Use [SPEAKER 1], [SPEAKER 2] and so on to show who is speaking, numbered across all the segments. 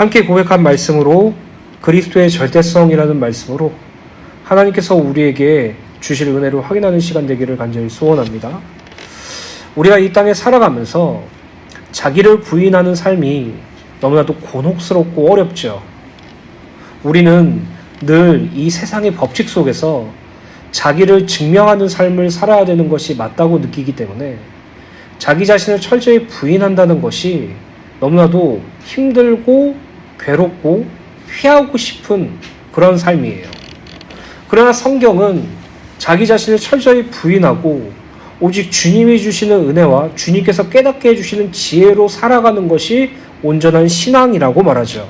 [SPEAKER 1] 함께 고백한 말씀으로 그리스도의 절대성이라는 말씀으로 하나님께서 우리에게 주실 은혜를 확인하는 시간 되기를 간절히 소원합니다. 우리가 이 땅에 살아가면서 자기를 부인하는 삶이 너무나도 곤혹스럽고 어렵죠. 우리는 늘 이 세상의 법칙 속에서 자기를 증명하는 삶을 살아야 되는 것이 맞다고 느끼기 때문에 자기 자신을 철저히 부인한다는 것이 너무나도 힘들고 괴롭고 피하고 싶은 그런 삶이에요. 그러나 성경은 자기 자신을 철저히 부인하고 오직 주님이 주시는 은혜와 주님께서 깨닫게 해주시는 지혜로 살아가는 것이 온전한 신앙이라고 말하죠.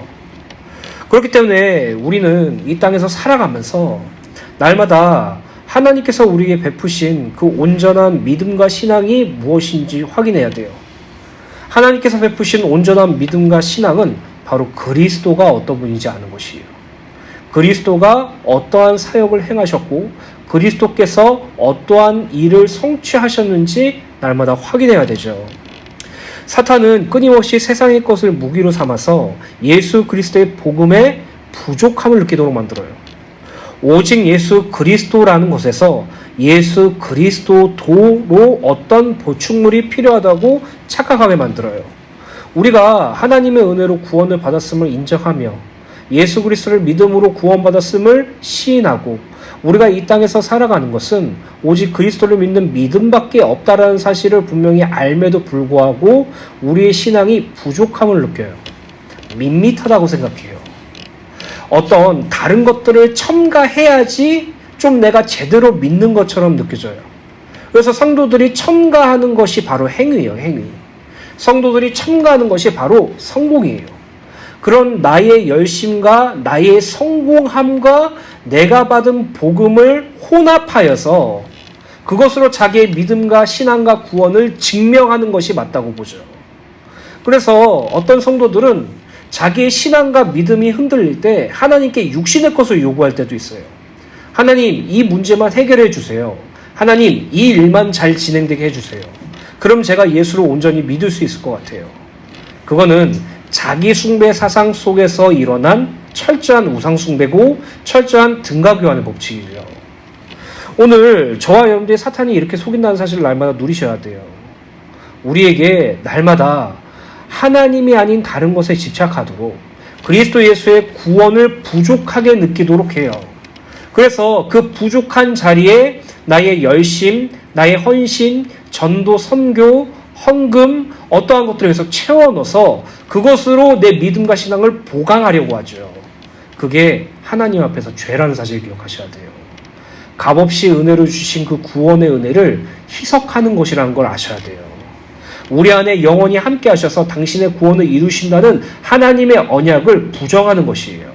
[SPEAKER 1] 그렇기 때문에 우리는 이 땅에서 살아가면서 날마다 하나님께서 우리에게 베푸신 그 온전한 믿음과 신앙이 무엇인지 확인해야 돼요. 하나님께서 베푸신 온전한 믿음과 신앙은 바로 그리스도가 어떤 분인지 아는 것이에요. 그리스도가 어떠한 사역을 행하셨고 그리스도께서 어떠한 일을 성취하셨는지 날마다 확인해야 되죠. 사탄은 끊임없이 세상의 것을 무기로 삼아서 예수 그리스도의 복음에 부족함을 느끼도록 만들어요. 오직 예수 그리스도라는 것에서 예수 그리스도도로 어떤 보충물이 필요하다고 착각하게 만들어요. 우리가 하나님의 은혜로 구원을 받았음을 인정하며 예수 그리스도를 믿음으로 구원받았음을 시인하고 우리가 이 땅에서 살아가는 것은 오직 그리스도를 믿는 믿음밖에 없다라는 사실을 분명히 알매도 불구하고 우리의 신앙이 부족함을 느껴요. 밋밋하다고 생각해요. 어떤 다른 것들을 첨가해야지 좀 내가 제대로 믿는 것처럼 느껴져요. 그래서 성도들이 첨가하는 것이 바로 행위예요, 행위. 성도들이 첨가하는 것이 바로 성공이에요. 그런 나의 열심과 나의 성공함과 내가 받은 복음을 혼합하여서 그것으로 자기의 믿음과 신앙과 구원을 증명하는 것이 맞다고 보죠. 그래서 어떤 성도들은 자기의 신앙과 믿음이 흔들릴 때 하나님께 육신의 것을 요구할 때도 있어요. 하나님, 이 문제만 해결해 주세요. 하나님, 이 일만 잘 진행되게 해주세요. 그럼 제가 예수를 온전히 믿을 수 있을 것 같아요. 그거는 자기 숭배 사상 속에서 일어난 철저한 우상 숭배고 철저한 등가 교환의 법칙이죠. 오늘 저와 여러분들이 사탄이 이렇게 속인다는 사실을 날마다 누리셔야 돼요. 우리에게 날마다 하나님이 아닌 다른 것에 집착하도록 그리스도 예수의 구원을 부족하게 느끼도록 해요. 그래서 그 부족한 자리에 나의 열심, 나의 헌신, 전도, 선교, 헌금, 어떠한 것들을 계속 채워 넣어서 그것으로 내 믿음과 신앙을 보강하려고 하죠. 그게 하나님 앞에서 죄라는 사실을 기억하셔야 돼요. 값없이 은혜로 주신 그 구원의 은혜를 희석하는 것이라는 걸 아셔야 돼요. 우리 안에 영원히 함께 하셔서 당신의 구원을 이루신다는 하나님의 언약을 부정하는 것이에요.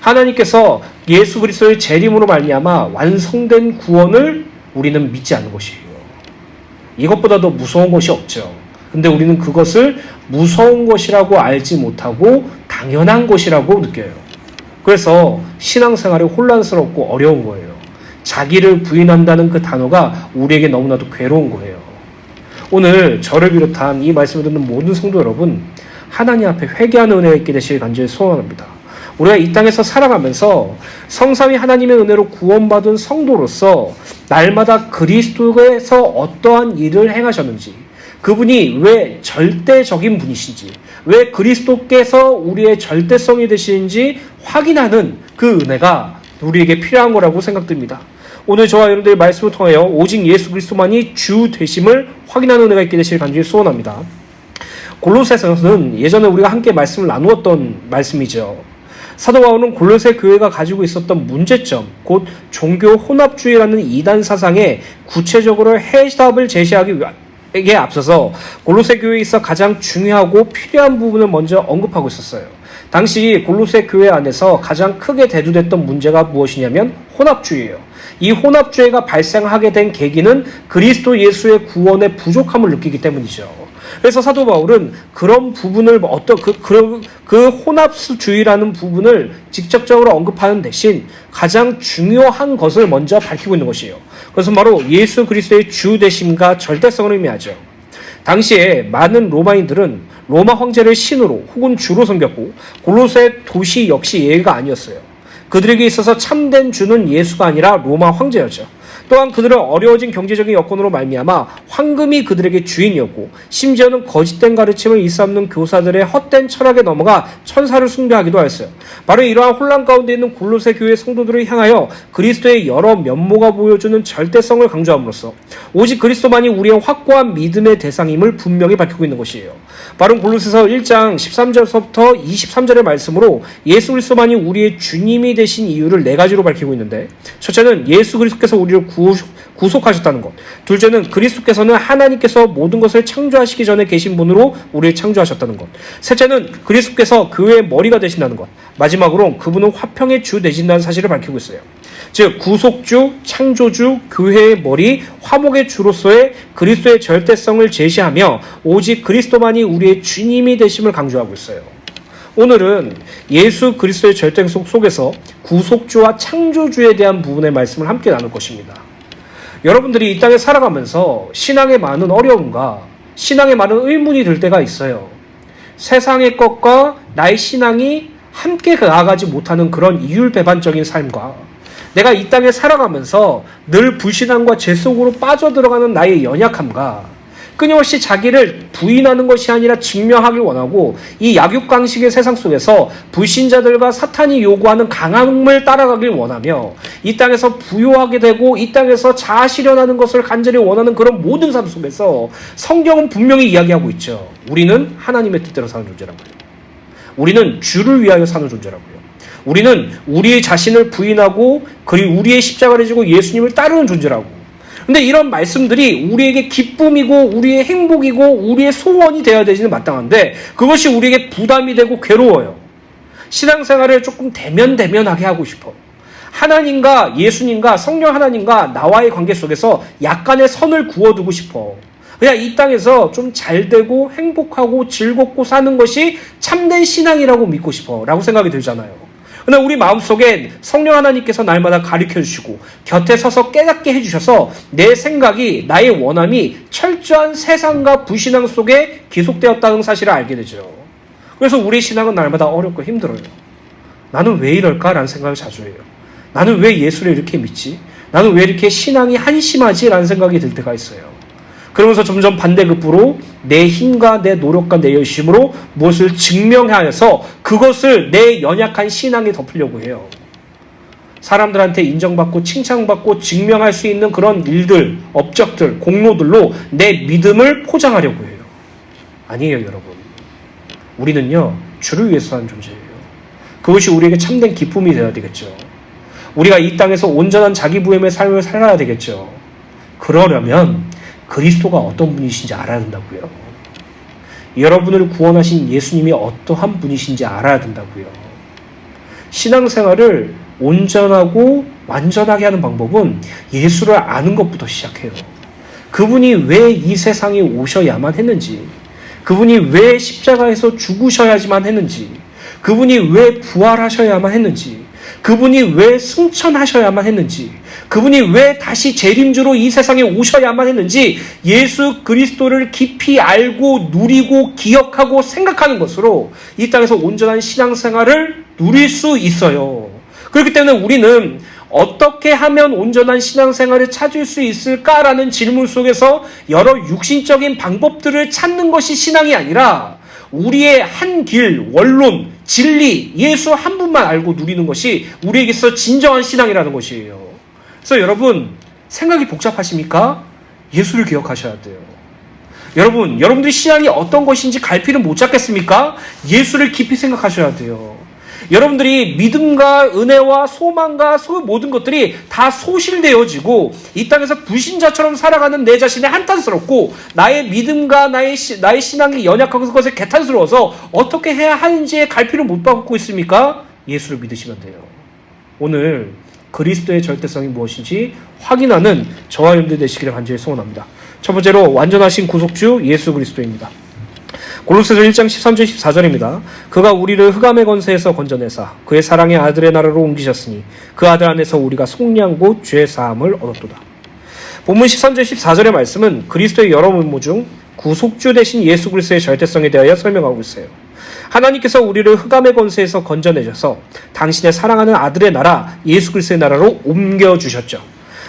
[SPEAKER 1] 하나님께서 예수 그리스도의 재림으로 말미암아 완성된 구원을 우리는 믿지 않는 것이에요. 이것보다 더 무서운 것이 없죠. 근데 우리는 그것을 무서운 것이라고 알지 못하고 당연한 것이라고 느껴요. 그래서 신앙생활이 혼란스럽고 어려운 거예요. 자기를 부인한다는 그 단어가 우리에게 너무나도 괴로운 거예요. 오늘 저를 비롯한 이 말씀을 듣는 모든 성도 여러분, 하나님 앞에 회개하는 은혜가 있게 되시길 간절히 소원합니다. 우리가 이 땅에서 살아가면서 성삼위 하나님의 은혜로 구원받은 성도로서 날마다 그리스도에서 어떠한 일을 행하셨는지, 그분이 왜 절대적인 분이신지, 왜 그리스도께서 우리의 절대성이 되시는지 확인하는 그 은혜가 우리에게 필요한 거라고 생각됩니다. 오늘 저와 여러분들의 말씀을 통하여 오직 예수 그리스도만이 주 되심을 확인하는 은혜가 있게 되시길 간절히 소원합니다. 골로새서는 예전에 우리가 함께 말씀을 나누었던 말씀이죠. 사도 바울은 골로새 교회가 가지고 있었던 문제점, 곧 종교 혼합주의라는 이단 사상에 구체적으로 해답을 제시하기 위해 앞서서 골로새 교회에 있어 가장 중요하고 필요한 부분을 먼저 언급하고 있었어요. 당시 골로새 교회 안에서 가장 크게 대두됐던 문제가 무엇이냐면 혼합주의예요. 이 혼합주의가 발생하게 된 계기는 그리스도 예수의 구원의 부족함을 느끼기 때문이죠. 그래서 사도 바울은 그런 부분을 어떤 그, 그, 그 혼합주의라는 부분을 직접적으로 언급하는 대신 가장 중요한 것을 먼저 밝히고 있는 것이에요. 그것은 바로 예수 그리스도의 주 되심과 절대성을 의미하죠. 당시에 많은 로마인들은 로마 황제를 신으로 혹은 주로 섬겼고 골로새 도시 역시 예외가 아니었어요. 그들에게 있어서 참된 주는 예수가 아니라 로마 황제였죠. 또한 그들은 어려워진 경제적인 여건으로 말미암아 황금이 그들에게 주인이었고 심지어는 거짓된 가르침을 일삼는 교사들의 헛된 철학에 넘어가 천사를 숭배하기도 하였어요. 바로 이러한 혼란 가운데 있는 골로새 교회 성도들을 향하여 그리스도의 여러 면모가 보여주는 절대성을 강조함으로써 오직 그리스도만이 우리의 확고한 믿음의 대상임을 분명히 밝히고 있는 것이에요. 바로 골로새서 1장 13절서부터 23절의 말씀으로 예수 그리스도만이 우리의 주님이 되신 이유를 네 가지로 밝히고 있는데 첫째는 예수 그리스도께서 우리를 구, 구속하셨다는 것. 둘째는 그리스도께서는 하나님께서 모든 것을 창조하시기 전에 계신 분으로 우리를 창조하셨다는 것. 셋째는 그리스도께서 교회의 머리가 되신다는 것. 마지막으로 그분은 화평의 주 되신다는 사실을 밝히고 있어요. 즉 구속주, 창조주, 교회의 머리, 화목의 주로서의 그리스도의 절대성을 제시하며 오직 그리스도만이 우리의 주님이 되심을 강조하고 있어요. 오늘은 예수 그리스도의 절대성 속에서 구속주와 창조주에 대한 부분의 말씀을 함께 나눌 것입니다. 여러분들이 이 땅에 살아가면서 신앙에 많은 어려움과 신앙에 많은 의문이 들 때가 있어요. 세상의 것과 나의 신앙이 함께 나아가지 못하는 그런 이율배반적인 삶과 내가 이 땅에 살아가면서 늘 불신앙과 죄 속으로 빠져들어가는 나의 연약함과 끊임없이 자기를 부인하는 것이 아니라 증명하길 원하고 이 약육강식의 세상 속에서 불신자들과 사탄이 요구하는 강함을 따라가길 원하며 이 땅에서 부요하게 되고 이 땅에서 자아 실현하는 것을 간절히 원하는 그런 모든 삶 속에서 성경은 분명히 이야기하고 있죠. 우리는 하나님의 뜻대로 사는 존재라고요. 우리는 주를 위하여 사는 존재라고요. 우리는 우리의 자신을 부인하고 그리고 우리의 십자가를 지고 예수님을 따르는 존재라고. 근데 이런 말씀들이 우리에게 기쁨이고 우리의 행복이고 우리의 소원이 되어야 되지는 마땅한데 그것이 우리에게 부담이 되고 괴로워요. 신앙생활을 조금 대면대면하게 하고 싶어. 하나님과 예수님과 성령 하나님과 나와의 관계 속에서 약간의 선을 구워두고 싶어. 그냥 이 땅에서 좀 잘 되고 행복하고 즐겁고 사는 것이 참된 신앙이라고 믿고 싶어. 라고 생각이 들잖아요. 근데 우리 마음속엔 성령 하나님께서 날마다 가르쳐 주시고 곁에 서서 깨닫게 해주셔서 내 생각이 나의 원함이 철저한 세상과 불신앙 속에 기속되었다는 사실을 알게 되죠. 그래서 우리 신앙은 날마다 어렵고 힘들어요. 나는 왜 이럴까라는 생각을 자주 해요. 나는 왜 예수를 이렇게 믿지? 나는 왜 이렇게 신앙이 한심하지? 라는 생각이 들 때가 있어요. 그러면서 점점 반대급부로 내 힘과 내 노력과 내 열심으로 무엇을 증명하여서 그것을 내 연약한 신앙에 덮으려고 해요. 사람들한테 인정받고 칭찬받고 증명할 수 있는 그런 일들, 업적들, 공로들로 내 믿음을 포장하려고 해요. 아니에요, 여러분. 우리는요, 주를 위해서 사는 존재예요. 그것이 우리에게 참된 기쁨이 되어야 되겠죠. 우리가 이 땅에서 온전한 자기 부임의 삶을 살아야 되겠죠. 그러려면 그리스도가 어떤 분이신지 알아야 된다고요. 여러분을 구원하신 예수님이 어떠한 분이신지 알아야 된다고요. 신앙생활을 온전하고 완전하게 하는 방법은 예수를 아는 것부터 시작해요. 그분이 왜 이 세상에 오셔야만 했는지, 그분이 왜 십자가에서 죽으셔야지만 했는지, 그분이 왜 부활하셔야만 했는지, 그분이 왜 승천하셔야만 했는지, 그분이 왜 다시 재림주로 이 세상에 오셔야만 했는지 예수 그리스도를 깊이 알고 누리고 기억하고 생각하는 것으로 이 땅에서 온전한 신앙생활을 누릴 수 있어요. 그렇기 때문에 우리는 어떻게 하면 온전한 신앙생활을 찾을 수 있을까라는 질문 속에서 여러 육신적인 방법들을 찾는 것이 신앙이 아니라 우리의 한 길, 원론, 진리, 예수 한 분만 알고 누리는 것이 우리에게서 진정한 신앙이라는 것이에요. 그래서 여러분 생각이 복잡하십니까? 예수를 기억하셔야 돼요. 여러분, 여러분들이 신앙이 어떤 것인지 갈피를 못 잡겠습니까? 예수를 깊이 생각하셔야 돼요. 여러분들이 믿음과 은혜와 소망과 소, 모든 것들이 다 소실되어지고 이 땅에서 불신자처럼 살아가는 내 자신이 한탄스럽고 나의 믿음과 나의, 시, 나의 신앙이 연약하고 그것에 개탄스러워서 어떻게 해야 하는지에 갈피를 못 받고 있습니까? 예수를 믿으시면 돼요. 오늘 그리스도의 절대성이 무엇인지 확인하는 저와 여러분들 되시기를 간절히 소원합니다. 첫 번째로 완전하신 구속주 예수 그리스도입니다. 골로새서 1장 13절 14절입니다. 그가 우리를 흑암의 건세에서 건져내사 그의 사랑의 아들의 나라로 옮기셨으니 그 아들 안에서 우리가 속량 곧죄 사함을 얻었도다. 본문 13절 14절의 말씀은 그리스도의 여러 면모 중 구속주 대신 예수 그리스도의 절대성에 대하여 설명하고 있어요. 하나님께서 우리를 흑암의 권세에서 건져내셔서 당신의 사랑하는 아들의 나라 예수 그리스도의 나라로 옮겨 주셨죠.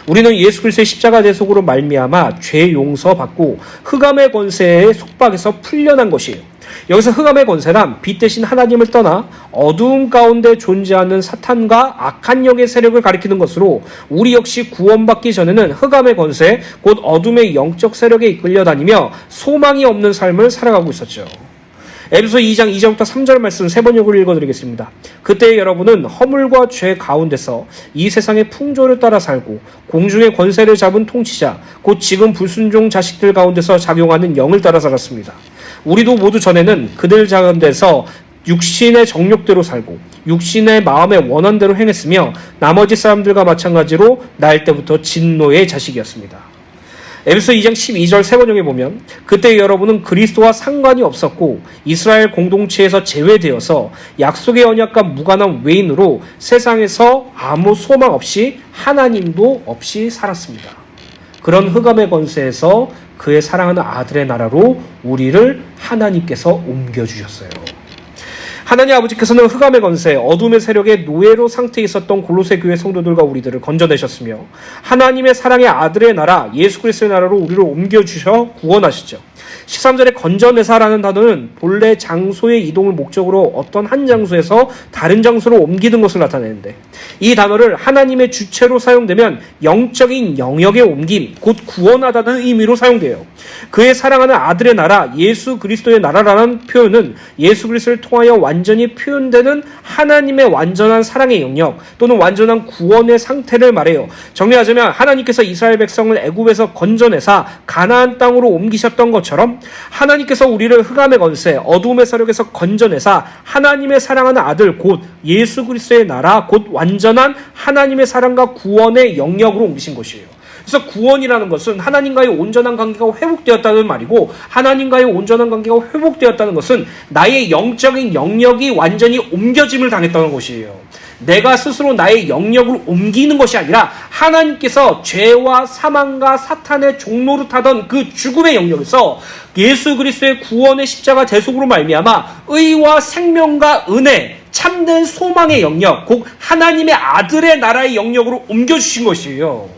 [SPEAKER 1] 우리는 예수 그리스도의 십자가 대속으로 말미암아 죄 용서 받고 흑암의 권세의 속박에서 풀려난 것이에요. 여기서 흑암의 권세란 빛 대신 하나님을 떠나 어두움 가운데 존재하는 사탄과 악한 영의 세력을 가리키는 것으로 우리 역시 구원받기 전에는 흑암의 권세, 곧 어둠의 영적 세력에 이끌려 다니며 소망이 없는 삶을 살아가고 있었죠. 에베소 2장 2절부터 3절 말씀 세 번역을 읽어드리겠습니다. 그때 여러분은 허물과 죄 가운데서 이 세상의 풍조를 따라 살고 공중의 권세를 잡은 통치자 곧 지금 불순종 자식들 가운데서 작용하는 영을 따라 살았습니다. 우리도 모두 전에는 그들 가운데서 육신의 정욕대로 살고 육신의 마음의 원한대로 행했으며 나머지 사람들과 마찬가지로 날 때부터 진노의 자식이었습니다. 에베소 2장 12절 세 번역에 보면 그때 여러분은 그리스도와 상관이 없었고 이스라엘 공동체에서 제외되어서 약속의 언약과 무관한 외인으로 세상에서 아무 소망 없이 하나님도 없이 살았습니다. 그런 흑암의 권세에서 그의 사랑하는 아들의 나라로 우리를 하나님께서 옮겨주셨어요. 하나님 아버지께서는 흑암의 권세, 어둠의 세력의 노예로 상태에 있었던 골로새 교회 성도들과 우리들을 건져내셨으며 하나님의 사랑의 아들의 나라, 예수 그리스도의 나라로 우리를 옮겨 주셔 구원하시죠. 13절에 건져내사라는 단어는 본래 장소의 이동을 목적으로 어떤 한 장소에서 다른 장소로 옮기는 것을 나타내는데 이 단어를 하나님의 주체로 사용되면 영적인 영역의 옮김, 곧 구원하다는 의미로 사용돼요. 그의 사랑하는 아들의 나라, 예수 그리스도의 나라라는 표현은 예수 그리스도를 통하여 완전히 표현되는 하나님의 완전한 사랑의 영역 또는 완전한 구원의 상태를 말해요. 정리하자면 하나님께서 이스라엘 백성을 애굽에서 건져내사 가나안 땅으로 옮기셨던 것처럼 하나님께서 우리를 흑암의 권세, 어두움의 세력에서 건져내사 하나님의 사랑하는 아들 곧 예수 그리스도의 나라 곧 완전한 하나님의 사랑과 구원의 영역으로 옮기신 것이에요. 그래서 구원이라는 것은 하나님과의 온전한 관계가 회복되었다는 말이고 하나님과의 온전한 관계가 회복되었다는 것은 나의 영적인 영역이 완전히 옮겨짐을 당했다는 것이에요. 내가 스스로 나의 영역을 옮기는 것이 아니라 하나님께서 죄와 사망과 사탄의 종로를 타던 그 죽음의 영역에서 예수 그리스도의 구원의 십자가 대속으로 말미암아 의와 생명과 은혜 참된 소망의 영역, 곧 하나님의 아들의 나라의 영역으로 옮겨주신 것이에요.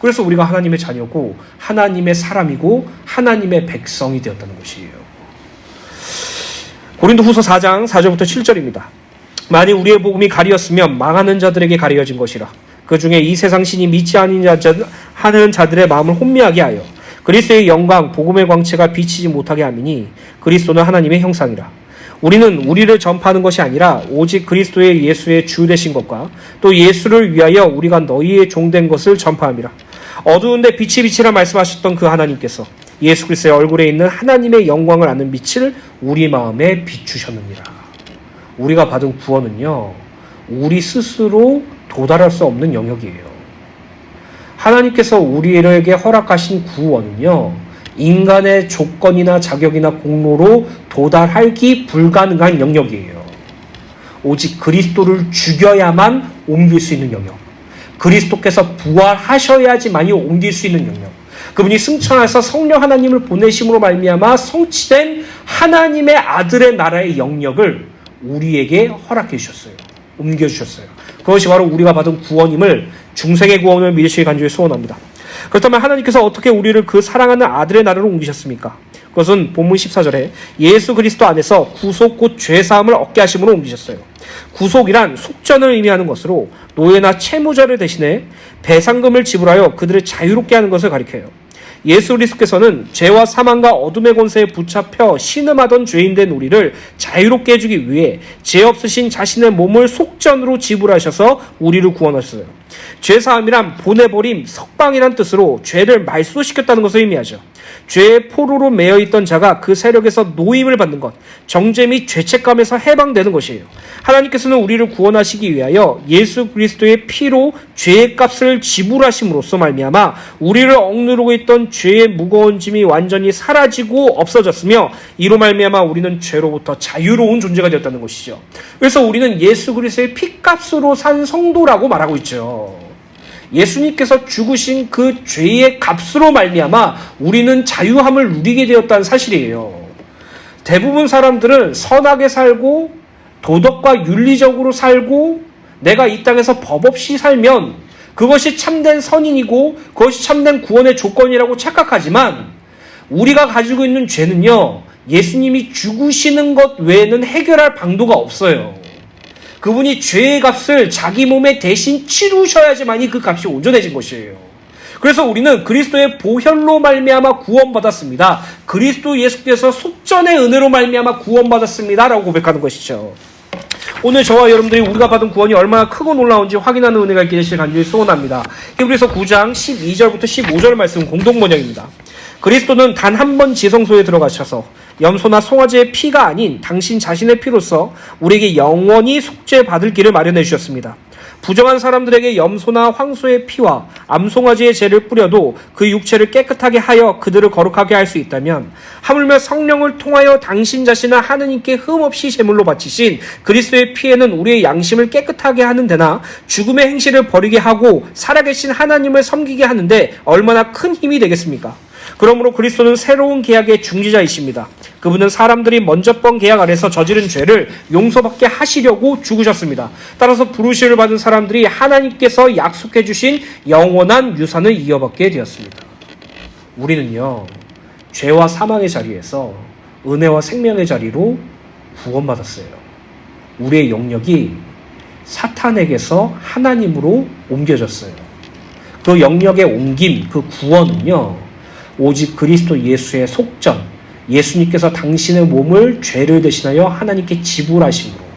[SPEAKER 1] 그래서 우리가 하나님의 자녀고 하나님의 사람이고 하나님의 백성이 되었다는 것이에요. 고린도 후서 4장 4절부터 7절입니다. 만일 우리의 복음이 가리었으면 망하는 자들에게 가리어진 것이라. 그 중에 이 세상 신이 믿지 않는 자, 하는 자들의 마음을 혼미하게 하여 그리스도의 영광, 복음의 광채가 비치지 못하게 함이니 그리스도는 하나님의 형상이라. 우리는 우리를 전파하는 것이 아니라 오직 그리스도의 예수의 주 되신 것과 또 예수를 위하여 우리가 너희의 종된 것을 전파함이라. 어두운데 빛이 빛이라 말씀하셨던 그 하나님께서 예수 그리스도의 얼굴에 있는 하나님의 영광을 아는 빛을 우리 마음에 비추셨느니라. 우리가 받은 구원은요, 우리 스스로 도달할 수 없는 영역이에요. 하나님께서 우리에게 허락하신 구원은요, 인간의 조건이나 자격이나 공로로 도달하기 불가능한 영역이에요. 오직 그리스도를 죽여야만 옮길 수 있는 영역. 그리스도께서 부활하셔야지만이 옮길 수 있는 영역. 그분이 승천하셔서 성령 하나님을 보내심으로 말미암아 성취된 하나님의 아들의 나라의 영역을 우리에게 허락해 주셨어요. 옮겨 주셨어요. 그것이 바로 우리가 받은 구원임을 중생의 구원을 믿으시기 간절히 소원합니다. 그렇다면 하나님께서 어떻게 우리를 그 사랑하는 아들의 나라로 옮기셨습니까? 그것은 본문 14절에 예수 그리스도 안에서 구속 곧 죄사함을 얻게 하심으로 옮기셨어요. 구속이란 속전을 의미하는 것으로 노예나 채무자를 대신해 배상금을 지불하여 그들을 자유롭게 하는 것을 가리켜요. 예수 그리스도께서는 죄와 사망과 어둠의 권세에 붙잡혀 신음하던 죄인된 우리를 자유롭게 해주기 위해 죄 없으신 자신의 몸을 속전으로 지불하셔서 우리를 구원하셨어요. 죄사함이란 보내버림, 석방이란 뜻으로 죄를 말소시켰다는 것을 의미하죠. 죄의 포로로 매여 있던 자가 그 세력에서 노임을 받는 것, 정죄 및 죄책감에서 해방되는 것이에요. 하나님께서는 우리를 구원하시기 위하여 예수 그리스도의 피로 죄의 값을 지불하심으로써 말미암아 우리를 억누르고 있던 죄의 무거운 짐이 완전히 사라지고 없어졌으며 이로 말미암아 우리는 죄로부터 자유로운 존재가 되었다는 것이죠. 그래서 우리는 예수 그리스도의 피값으로 산 성도라고 말하고 있죠. 예수님께서 죽으신 그 죄의 값으로 말미암아 우리는 자유함을 누리게 되었다는 사실이에요. 대부분 사람들은 선하게 살고 도덕과 윤리적으로 살고 내가 이 땅에서 법 없이 살면 그것이 참된 선인이고 그것이 참된 구원의 조건이라고 착각하지만 우리가 가지고 있는 죄는요 예수님이 죽으시는 것 외에는 해결할 방도가 없어요. 그분이 죄의 값을 자기 몸에 대신 치르셔야지만이 그 값이 온전해진 것이에요. 그래서 우리는 그리스도의 보혈로 말미암아 구원받았습니다. 그리스도 예수께서 속전의 은혜로 말미암아 구원받았습니다라고 고백하는 것이죠. 오늘 저와 여러분들이 우리가 받은 구원이 얼마나 크고 놀라운지 확인하는 은혜가 있기를 간절히 소원합니다. 히브리서 9장 12절부터 15절 말씀 공동 번역입니다. 그리스도는 단 한 번 지성소에 들어가셔서 염소나 송아지의 피가 아닌 당신 자신의 피로서 우리에게 영원히 속죄 받을 길을 마련해 주셨습니다. 부정한 사람들에게 염소나 황소의 피와 암송아지의 죄를 뿌려도 그 육체를 깨끗하게 하여 그들을 거룩하게 할 수 있다면 하물며 성령을 통하여 당신 자신을 하느님께 흠없이 제물로 바치신 그리스도의 피에는 우리의 양심을 깨끗하게 하는 데나 죽음의 행실을 버리게 하고 살아계신 하나님을 섬기게 하는데 얼마나 큰 힘이 되겠습니까? 그러므로 그리스도는 새로운 계약의 중지자이십니다. 그분은 사람들이 먼저 번 계약 아래서 저지른 죄를 용서받게 하시려고 죽으셨습니다. 따라서 부르심을 받은 사람들이 하나님께서 약속해 주신 영원한 유산을 이어받게 되었습니다. 우리는요, 죄와 사망의 자리에서 은혜와 생명의 자리로 구원받았어요. 우리의 영역이 사탄에게서 하나님으로 옮겨졌어요. 그 영역의 옮김, 그 구원은요, 오직 그리스도 예수의 속전, 예수님께서 당신의 몸을 죄를 대신하여 하나님께 지불하심으로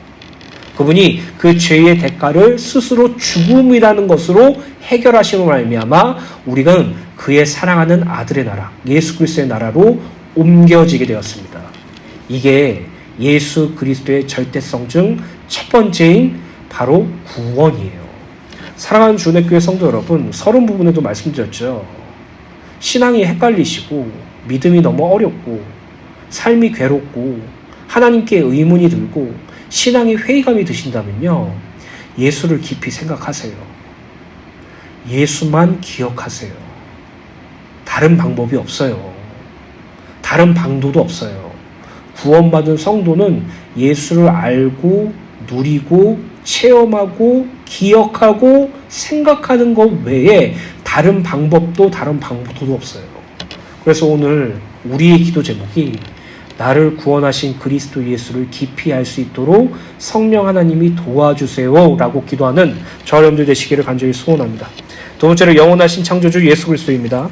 [SPEAKER 1] 그분이 그 죄의 대가를 스스로 죽음이라는 것으로 해결하심으로 말미암아 우리가 그의 사랑하는 아들의 나라, 예수 그리스도의 나라로 옮겨지게 되었습니다. 이게 예수 그리스도의 절대성 중 첫 번째인 바로 구원이에요. 사랑하는 주내교회 성도 여러분, 서른 부분에도 말씀드렸죠. 신앙이 헷갈리시고 믿음이 너무 어렵고 삶이 괴롭고 하나님께 의문이 들고 신앙이 회의감이 드신다면요. 예수를 깊이 생각하세요. 예수만 기억하세요. 다른 방법이 없어요. 다른 방도도 없어요. 구원받은 성도는 예수를 알고 누리고 체험하고 기억하고 생각하는 것 외에 다른 방법도 다른 방법도 없어요. 그래서 오늘 우리의 기도 제목이 나를 구원하신 그리스도 예수를 깊이 알 수 있도록 성령 하나님이 도와주세요 라고 기도하는 저 여러분들 되시기를 간절히 소원합니다. 두 번째로 영원하신 창조주 예수 그리스도입니다.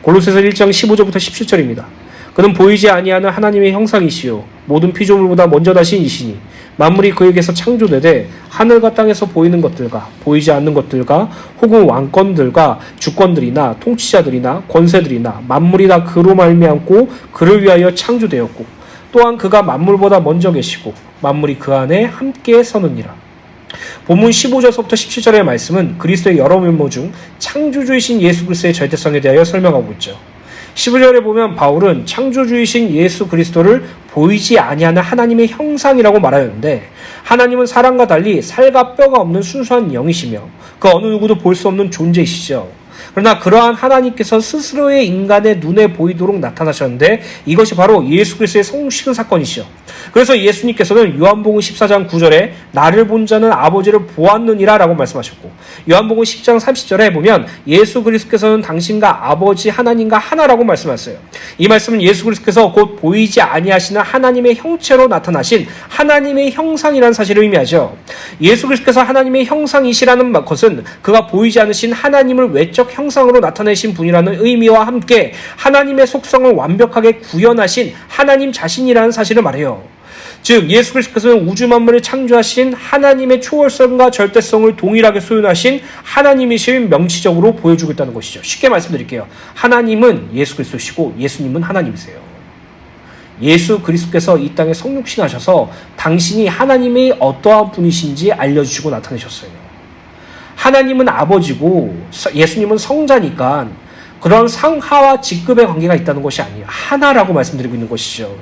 [SPEAKER 1] 골로새서 1장 15절부터 17절입니다. 그는 보이지 아니하는 하나님의 형상이시요 모든 피조물보다 먼저 나신 이시니 만물이 그에게서 창조되되 하늘과 땅에서 보이는 것들과 보이지 않는 것들과 혹은 왕권들과 주권들이나 통치자들이나 권세들이나 만물이 다 그로 말미암고 그를 위하여 창조되었고 또한 그가 만물보다 먼저 계시고 만물이 그 안에 함께 서느니라. 본문 15절부터 17절의 말씀은 그리스도의 여러 면모 중 창조주이신 예수 그리스도의 절대성에 대하여 설명하고 있죠. 15절에 보면 바울은 창조주이신 예수 그리스도를 보이지 아니하는 하나님의 형상이라고 말하였는데 하나님은 사람과 달리 살과 뼈가 없는 순수한 영이시며 그 어느 누구도 볼 수 없는 존재이시죠. 그러나 그러한 하나님께서 스스로의 인간의 눈에 보이도록 나타나셨는데 이것이 바로 예수 그리스도의 성식은 사건이시죠. 그래서 예수님께서는 요한복음 14장 9절에 나를 본 자는 아버지를 보았느니라 라고 말씀하셨고 요한복음 10장 30절에 보면 예수 그리스도께서는 당신과 아버지 하나님과 하나라고 말씀하셨어요. 이 말씀은 예수 그리스도께서 곧 보이지 아니하시는 하나님의 형체로 나타나신 하나님의 형상이라는 사실을 의미하죠. 예수 그리스도께서 하나님의 형상이시라는 것은 그가 보이지 않으신 하나님을 외적 형상으로 나타내신 분이라는 의미와 함께 하나님의 속성을 완벽하게 구현하신 하나님 자신이라는 사실을 말해요. 즉 예수 그리스도께서는 우주 만물을 창조하신 하나님의 초월성과 절대성을 동일하게 소유하신 하나님이신 명치적으로 보여주고 있다는 것이죠. 쉽게 말씀드릴게요. 하나님은 예수 그리스도시고 예수님은 하나님이세요. 예수 그리스도께서 이 땅에 성육신하셔서 당신이 하나님의 어떠한 분이신지 알려주시고 나타내셨어요. 하나님은 아버지고 예수님은 성자니까 그런 상하와 직급의 관계가 있다는 것이 아니에요. 하나라고 말씀드리고 있는 것이죠.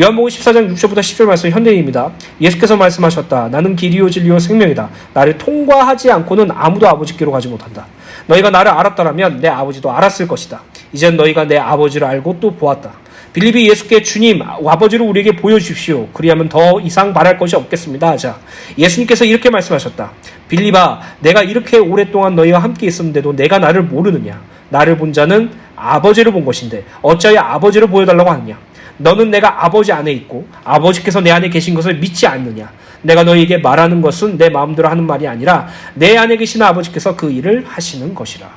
[SPEAKER 1] 요한복음 14장 6절부터 10절 말씀 현대인입니다. 예수께서 말씀하셨다. 나는 길이요 진리요 생명이다. 나를 통과하지 않고는 아무도 아버지께로 가지 못한다. 너희가 나를 알았더라면 내 아버지도 알았을 것이다. 이젠 너희가 내 아버지를 알고 또 보았다. 빌립이 예수께 주님 아버지를 우리에게 보여주십시오. 그리하면 더 이상 말할 것이 없겠습니다. 하자 예수님께서 이렇게 말씀하셨다. 빌립아 내가 이렇게 오랫동안 너희와 함께 있었는데도 내가 나를 모르느냐. 나를 본 자는 아버지를 본 것인데 어찌하여 아버지를 보여달라고 하느냐. 너는 내가 아버지 안에 있고 아버지께서 내 안에 계신 것을 믿지 않느냐. 내가 너희에게 말하는 것은 내 마음대로 하는 말이 아니라 내 안에 계신 아버지께서 그 일을 하시는 것이라.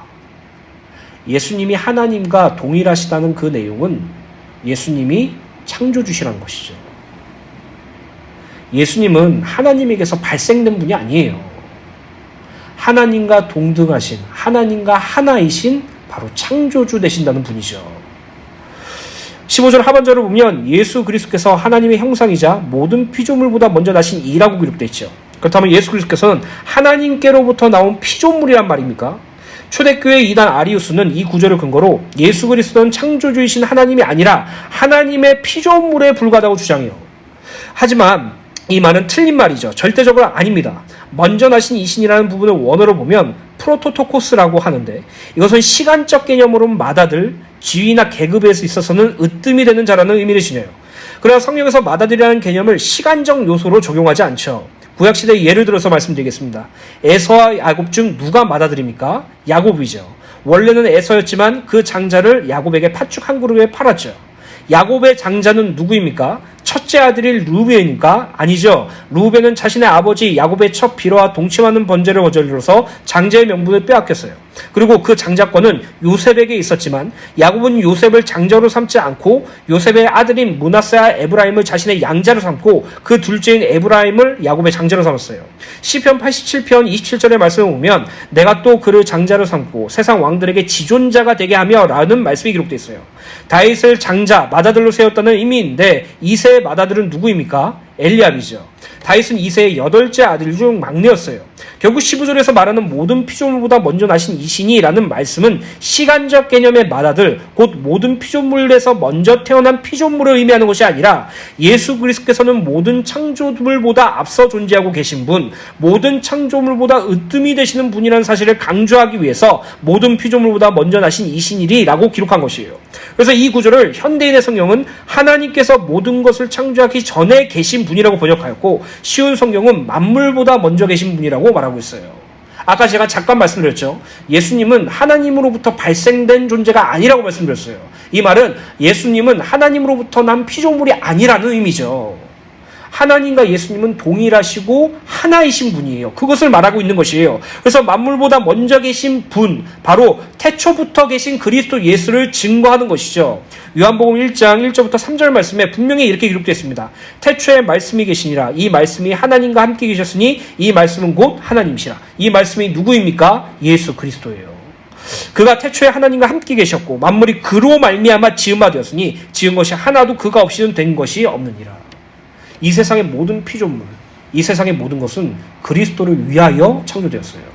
[SPEAKER 1] 예수님이 하나님과 동일하시다는 그 내용은 예수님이 창조주시라는 것이죠. 예수님은 하나님에게서 발생된 분이 아니에요. 하나님과 동등하신, 하나님과 하나이신 바로 창조주 되신다는 분이죠. 15절 하반절을 보면 예수 그리스도께서 하나님의 형상이자 모든 피조물보다 먼저 나신 이라고 기록되어 있죠. 그렇다면 예수 그리스도께서는 하나님께로부터 나온 피조물이란 말입니까? 초대교회 이단 아리우스는 이 구절을 근거로 예수 그리스도는 창조주이신 하나님이 아니라 하나님의 피조물에 불과하다고 주장해요. 하지만 이 말은 틀린 말이죠. 절대적으로 아닙니다. 먼저 나신 이신이라는 부분을 원어로 보면 프로토토코스라고 하는데 이것은 시간적 개념으로 마다들 지위나 계급에 있어서는 으뜸이 되는 자라는 의미를 지녀요. 그러나 성경에서 마다들이라는 개념을 시간적 요소로 적용하지 않죠. 구약시대 예를 들어서 말씀드리겠습니다. 에서와 야곱 중 누가 마다들입니까? 야곱이죠. 원래는 에서였지만 그 장자를 야곱에게 팥죽 한 그릇에 팔았죠. 야곱의 장자는 누구입니까? 첫째 아들이 루벤입니까? 아니죠. 루벤은 자신의 아버지 야곱의 첫 비로와 동침하는 번제를 거절로서 장자의 명분을 빼앗겼어요. 그리고 그 장자권은 요셉에게 있었지만 야곱은 요셉을 장자로 삼지 않고 요셉의 아들인 문하세와 에브라임을 자신의 양자로 삼고 그 둘째인 에브라임을 야곱의 장자로 삼았어요. 시편 87편 27절의 말씀을 보면 내가 또 그를 장자로 삼고 세상 왕들에게 지존자가 되게 하며 라는 말씀이 기록되어 있어요. 다윗을 장자 마다들로 세웠다는 의미인데 이세의 마다들은 누구입니까? 엘리압이죠. 다윗은 이세의 여덟째 아들 중 막내였어요. 결국 15절에서 말하는 모든 피조물보다 먼저 나신 이신이라는 말씀은 시간적 개념의 마다들, 곧 모든 피조물에서 먼저 태어난 피조물을 의미하는 것이 아니라 예수 그리스도께서는 모든 창조물보다 앞서 존재하고 계신 분, 모든 창조물보다 으뜸이 되시는 분이라는 사실을 강조하기 위해서 모든 피조물보다 먼저 나신 이신이라고 기록한 것이에요. 그래서 이 구절을 현대인의 성경은 하나님께서 모든 것을 창조하기 전에 계신 분이라고 번역하였고 쉬운 성경은 만물보다 먼저 계신 분이라고 말하고 있어요. 아까 제가 잠깐 말씀드렸죠. 예수님은 하나님으로부터 발생된 존재가 아니라고 말씀드렸어요. 이 말은 예수님은 하나님으로부터 난 피조물이 아니라는 의미죠. 하나님과 예수님은 동일하시고 하나이신 분이에요. 그것을 말하고 있는 것이에요. 그래서 만물보다 먼저 계신 분, 바로 태초부터 계신 그리스도 예수를 증거하는 것이죠. 요한복음 1장 1절부터 3절 말씀에 분명히 이렇게 기록되어 있습니다. 태초에 말씀이 계시니라. 이 말씀이 하나님과 함께 계셨으니 이 말씀은 곧 하나님이시라. 이 말씀이 누구입니까? 예수 그리스도예요. 그가 태초에 하나님과 함께 계셨고 만물이 그로 말미암아 바 되었으니 지은 것이 하나도 그가 없이는 된 것이 없느니라. 이 세상의 모든 피조물, 이 세상의 모든 것은 그리스도를 위하여 창조되었어요.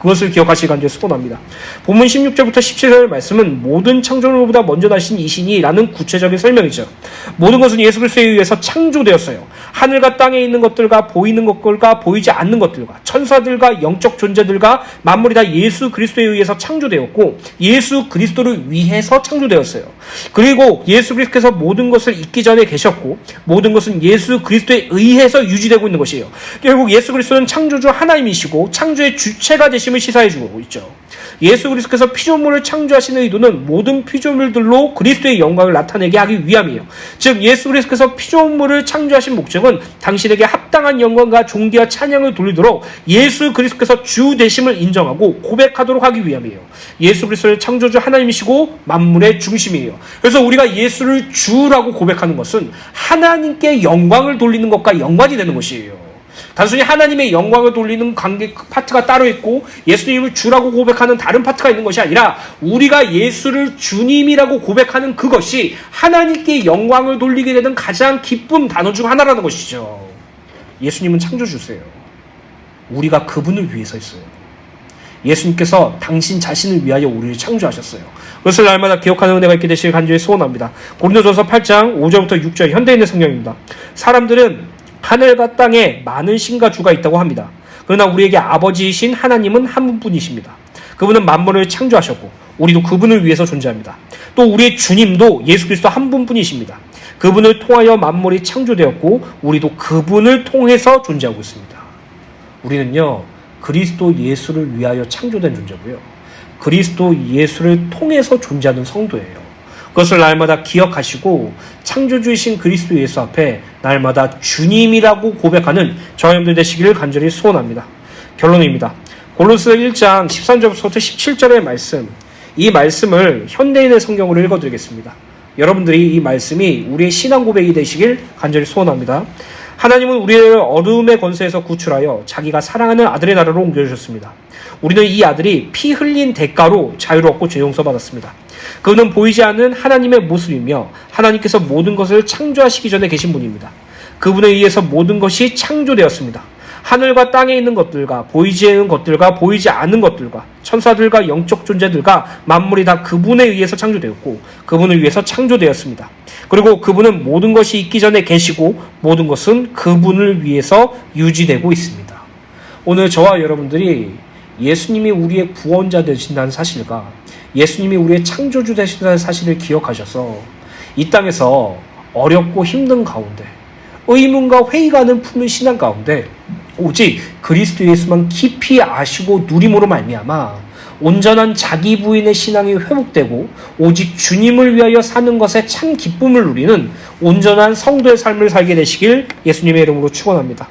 [SPEAKER 1] 그것을 기억하시기 간절히 소원합니다. 본문 16절부터 17절 말씀은 모든 창조물보다 먼저 나신 이신이라는 구체적인 설명이죠. 모든 것은 예수 그리스도에 의해서 창조되었어요. 하늘과 땅에 있는 것들과 보이는 것들과 보이지 않는 것들과 천사들과 영적 존재들과 만물이 다 예수 그리스도에 의해서 창조되었고 예수 그리스도를 위해서 창조되었어요. 그리고 예수 그리스도께서 모든 것을 있기 전에 계셨고 모든 것은 예수 그리스도에 의해서 유지되고 있는 것이에요. 결국 예수 그리스도는 창조주 하나님이시고 창조의 주체가 되 심을 시사해 주고 있죠. 예수 그리스도께서 피조물을 창조하시는 의도는 모든 피조물들로 그리스도의 영광을 나타내게 하기 위함이에요. 즉 예수 그리스도께서 피조물을 창조하신 목적은 당신에게 합당한 영광과 존귀와 찬양을 돌리도록 예수 그리스도께서 주 되심을 인정하고 고백하도록 하기 위함이에요. 예수 그리스도의 창조주 하나님이시고 만물의 중심이에요. 그래서 우리가 예수를 주라고 고백하는 것은 하나님께 영광을 돌리는 것과 연관이 되는 것이에요. 단순히 하나님의 영광을 돌리는 관계 파트가 따로 있고 예수님을 주라고 고백하는 다른 파트가 있는 것이 아니라 우리가 예수를 주님이라고 고백하는 그것이 하나님께 영광을 돌리게 되는 가장 기쁜 단어 중 하나라는 것이죠. 예수님은 창조주세요. 우리가 그분을 위해서 있어요. 예수님께서 당신 자신을 위하여 우리를 창조하셨어요. 그것을 날마다 기억하는 은혜가 있게 되시길 간절히 소원합니다. 고린도전서 8장 5절부터 6절 현대인의 성경입니다. 사람들은 하늘과 땅에 많은 신과 주가 있다고 합니다. 그러나 우리에게 아버지이신 하나님은 한 분뿐이십니다. 그분은 만물을 창조하셨고 우리도 그분을 위해서 존재합니다. 또 우리의 주님도 예수 그리스도 한 분뿐이십니다. 그분을 통하여 만물이 창조되었고 우리도 그분을 통해서 존재하고 있습니다. 우리는요 그리스도 예수를 위하여 창조된 존재고요. 그리스도 예수를 통해서 존재하는 성도예요. 그것을 날마다 기억하시고 창조주이신 그리스도 예수 앞에 날마다 주님이라고 고백하는 저여러분들 되시기를 간절히 소원합니다. 결론입니다. 골로스 1장 13절부터 17절의 말씀 이 말씀을 현대인의 성경으로 읽어드리겠습니다. 여러분들이 이 말씀이 우리의 신앙 고백이 되시길 간절히 소원합니다. 하나님은 우리를 어둠의 권세에서 구출하여 자기가 사랑하는 아들의 나라로 옮겨주셨습니다. 우리는 이 아들이 피 흘린 대가로 자유롭고 죄 용서 받았습니다. 그는 보이지 않는 하나님의 모습이며 하나님께서 모든 것을 창조하시기 전에 계신 분입니다. 그분에 의해서 모든 것이 창조되었습니다. 하늘과 땅에 있는 것들과 보이지 않는 것들과 보이지 않는 것들과 천사들과 영적 존재들과 만물이 다 그분에 의해서 창조되었고 그분을 위해서 창조되었습니다. 그리고 그분은 모든 것이 있기 전에 계시고 모든 것은 그분을 위해서 유지되고 있습니다. 오늘 저와 여러분들이 예수님이 우리의 구원자 되신다는 사실과 예수님이 우리의 창조주 되신다는 사실을 기억하셔서 이 땅에서 어렵고 힘든 가운데 의문과 회의가는 품은 신앙 가운데 오직 그리스도 예수만 깊이 아시고 누림으로 말미암아 온전한 자기 부인의 신앙이 회복되고 오직 주님을 위하여 사는 것에 참 기쁨을 누리는 온전한 성도의 삶을 살게 되시길 예수님의 이름으로 축원합니다.